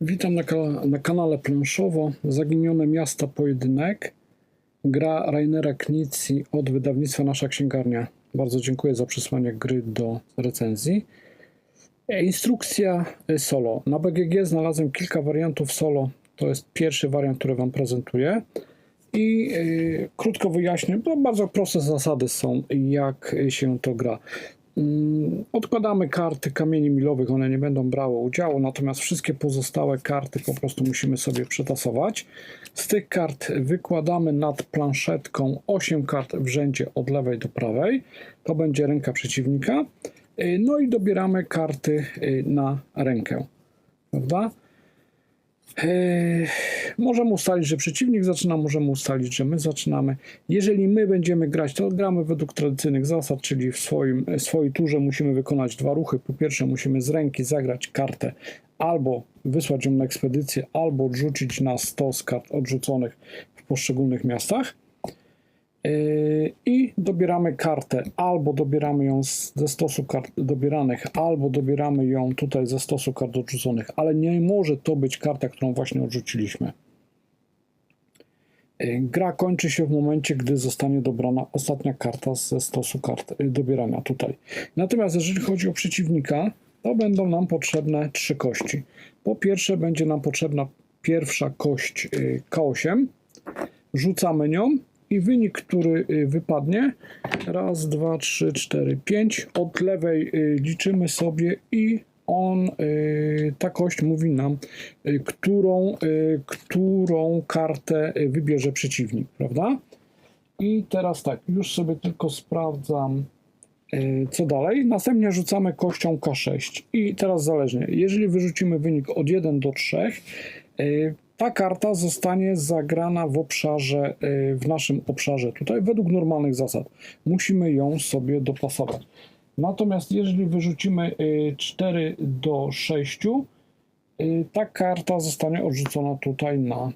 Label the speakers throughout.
Speaker 1: Witam na, na kanale Planszowo. Zaginione miasta pojedynek. Gra Rainera Knizzi od wydawnictwa Nasza Księgarnia. Bardzo dziękuję za przesłanie gry do recenzji. E, Instrukcja e, solo. Na BGG znalazłem kilka wariantów solo. To jest pierwszy wariant, który Wam prezentuję. I e, krótko wyjaśnię, bo bardzo proste zasady są, jak się to gra. Mm, Odkładamy karty kamieni milowych, one nie będą brały udziału, natomiast wszystkie pozostałe karty po prostu musimy sobie przetasować. Z tych kart wykładamy nad planszetką 8 kart w rzędzie od lewej do prawej. To będzie ręka przeciwnika. Y, No i dobieramy karty y, na rękę. Prawda? Eee, możemy ustalić, że przeciwnik zaczyna, możemy ustalić, że my zaczynamy. Jeżeli my będziemy grać, to gramy według tradycyjnych zasad, czyli w swoim, w swojej turze musimy wykonać dwa ruchy. Po pierwsze, musimy z ręki zagrać kartę albo wysłać ją na ekspedycję, albo odrzucić na stos kart odrzuconych w poszczególnych miastach. Yy, I dobieramy kartę, albo dobieramy ją ze stosu kart dobieranych, albo dobieramy ją tutaj ze stosu kart odrzuconych, ale nie może to być karta, którą właśnie odrzuciliśmy. Yy, Gra kończy się w momencie, gdy zostanie dobrana ostatnia karta ze stosu kart yy, dobierania tutaj. Natomiast jeżeli chodzi o przeciwnika, to będą nam potrzebne trzy kości. Po pierwsze będzie nam potrzebna pierwsza kość yy, K8, rzucamy nią i wynik, który y, wypadnie, raz, dwa, trzy, cztery, pięć, od lewej y, liczymy sobie i on, y, ta kość mówi nam, y, którą, y, którą kartę wybierze przeciwnik, prawda? I teraz tak, już sobie tylko sprawdzam, co dalej. Następnie rzucamy kością K6 i teraz zależnie, jeżeli wyrzucimy wynik od 1 do 3, y, ta karta zostanie zagrana w obszarze, w naszym obszarze tutaj, według normalnych zasad. Musimy ją sobie dopasować. Natomiast jeżeli wyrzucimy y, 4 do 6, y, ta karta zostanie odrzucona tutaj na,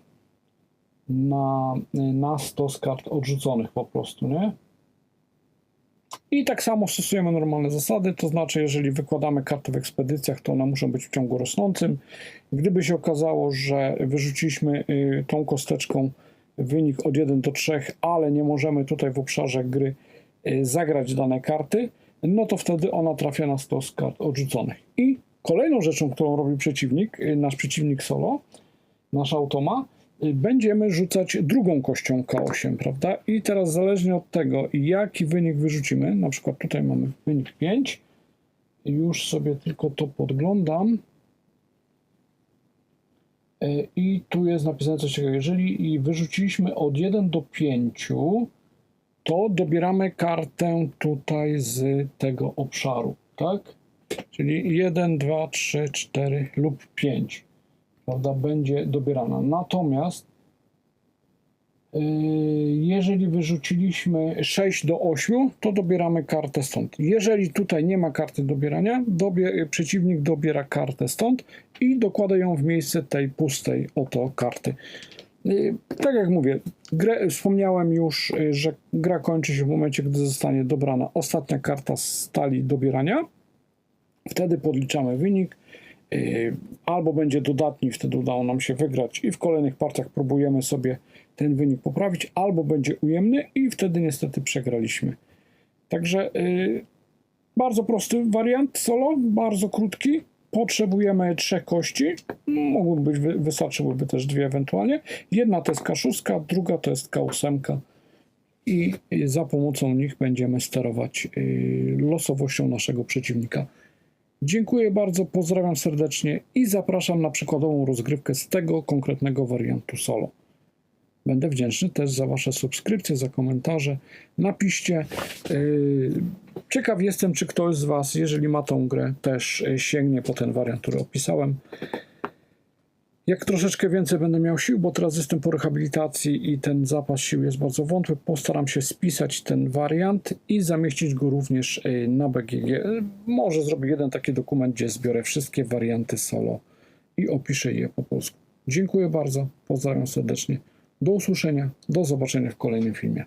Speaker 1: na, na stos kart odrzuconych po prostu, nie? I tak samo stosujemy normalne zasady, to znaczy, jeżeli wykładamy karty w ekspedycjach, to one muszą być w ciągu rosnącym. Gdyby się okazało, że wyrzuciliśmy y, tą kosteczką wynik od 1 do 3, ale nie możemy tutaj w obszarze gry y, zagrać dane karty, no to wtedy ona trafia na stos kart odrzuconych. I kolejną rzeczą, którą robi przeciwnik, y, nasz przeciwnik solo, nasz automa, y, będziemy rzucać drugą kością K8, prawda? I teraz zależnie od tego, jaki wynik wyrzucimy, na przykład tutaj mamy wynik 5, już sobie tylko to podglądam. Y, I tu jest napisane coś takiego, jeżeli wyrzuciliśmy od 1 do 5, to dobieramy kartę tutaj z tego obszaru, tak? Czyli 1, 2, 3, 4 lub 5 prawda, będzie dobierana. Natomiast yy, jeżeli wyrzuciliśmy 6 do 8, to dobieramy kartę stąd. Jeżeli tutaj nie ma karty dobierania, dobie, przeciwnik dobiera kartę stąd i dokłada ją w miejsce tej pustej oto karty. Tak jak mówię, grę, wspomniałem już, yy, że gra kończy się w momencie, gdy zostanie dobrana ostatnia karta z talii dobierania. Wtedy podliczamy wynik. Yy, Albo będzie dodatni, wtedy udało nam się wygrać i w kolejnych partiach próbujemy sobie ten wynik poprawić, albo będzie ujemny i wtedy niestety przegraliśmy. Także yy, bardzo prosty wariant solo, bardzo krótki. Potrzebujemy trzech kości. Mogłyby być, wy- wystarczyłyby też dwie ewentualnie. Jedna to jest K6, druga to jest K8 i za pomocą nich będziemy sterować y, losowością naszego przeciwnika. Dziękuję bardzo, pozdrawiam serdecznie i zapraszam na przykładową rozgrywkę z tego konkretnego wariantu solo. Będę wdzięczny też za Wasze subskrypcje, za komentarze. Napiszcie. Yy, ciekaw jestem, czy ktoś z Was, jeżeli ma tą grę, też yy, sięgnie po ten wariant, który opisałem. Jak troszeczkę więcej będę miał sił, bo teraz jestem po rehabilitacji i ten zapas sił jest bardzo wątły, postaram się spisać ten wariant i zamieścić go również y, na BGG. Może zrobię jeden taki dokument, gdzie zbiorę wszystkie warianty solo i opiszę je po polsku. Dziękuję bardzo, pozdrawiam serdecznie. Do usłyszenia, do zobaczenia w kolejnym filmie.